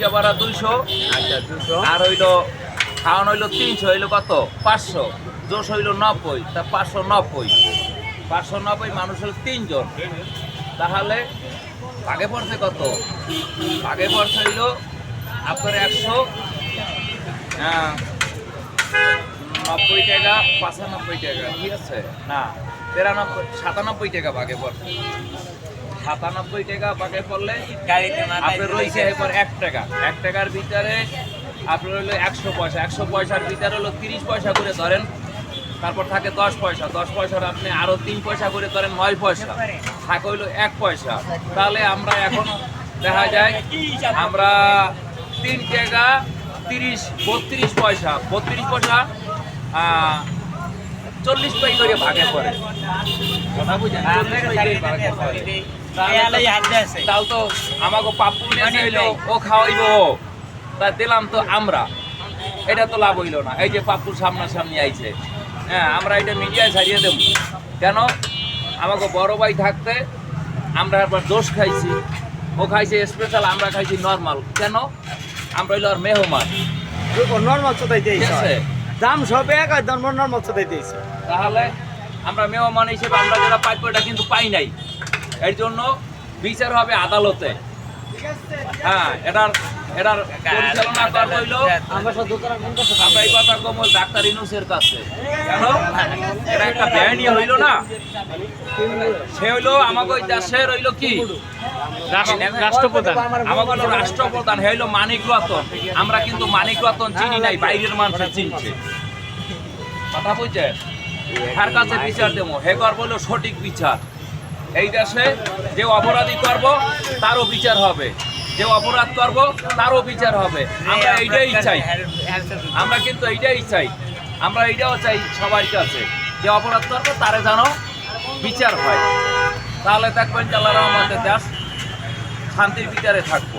রিক্সা ভাড়া দুইশো। আচ্ছা দুশো আর হইল খাওয়ান হইল তিনশো হইল কত? পাঁচশো। জোশ হইল নব্বই তা পাঁচশো নব্বই। পাঁচশো নব্বই মানুষ হলো তিনজন। তাহলে ভাগে পড়ছে কত? ভাগে পড়ছে হইল আপনার একশো আহ, নব্বই টাকা পঁচানব্বই টাকা ঠিক আছে? না তিরানব্বই সাতানব্বই টাকা ভাগে পড়ছে। সাতানব্বই টাকা ভাগে পড়লে গাড়িতে আপনার রয়েছে এবার এক টাকা। এক টাকার ভিতরে আপনার হলো একশো পয়সা। একশো পয়সার ভিতরে হলো তিরিশ পয়সা করে ধরেন তারপর থাকে দশ পয়সা। দশ পয়সার আপনি আরও তিন পয়সা করে ধরেন নয় পয়সা। থাকে হইল এক পয়সা। তাহলে আমরা এখন দেখা যায় আমরা তিন টাকা তিরিশ বত্রিশ পয়সা। বত্রিশ পয়সা চল্লিশ পাই করে ভাগে পড়ে। কথা বুঝেন তো- তাও তো আমাকে পাপ্পু নিয়ে হইল ও খাওয়াইবো। ও। তা দিলাম তো আমরা। এটা তো লাভ হইল না। এই যে পাপ্পুর সামনাসামনি আইছে। হ্যাঁ আমরা এটা মিডিয়ায় ছাড়িয়ে দেব। কেন? আমাকে বড় ভাই থাকতে আমরা একবার দোষ খাইছি। ও খাইছে স্পেশাল আমরা খাইছি নর্মাল কেন? আমরা হইল আর মেহমান। নর্মাল চোদাই দিয়েছে আছে? দাম সবে এক আর ধর্ম নর্মাল চোদাই দিয়েছে। তাহলে আমরা মেহমান হিসেবে আমরা যারা পাইব এটা কিন্তু পাই নাই, এর জন্য বিচার হবে আদালতে। হ্যাঁ এটার এটার পরিচালনা করব হইল। আমরা সব দোকান আমরা এই কথা কম ডাক্তার ইনুসের কাছে। কেন? এটা একটা ব্যান্ড হইল না? সে হইল আমাকে ওই দেশের হইল কি? রাষ্ট্রপ্রধান। আমাকে হলো রাষ্ট্রপ্রধান হে হইল মানিক রতন। আমরা কিন্তু মানিক রতন চিনি নাই বাইরের মানুষ চিনছে। কথা বুঝছে? তার কাছে বিচার দেবো। হে করব হলো সঠিক বিচার। এই দেশে যে অপরাধী করব তারও বিচার হবে। যে অপরাধ করব তারও বিচার হবে। আমরা এইটাই চাই। আমরা কিন্তু এইটাই চাই। আমরা এইটাও চাই সবার কাছে। যে অপরাধ করব তারে যেন বিচার হয়। তাহলে দেখবেন আল্লাহ রহমতের দেশ শান্তির বিচারে থাকব।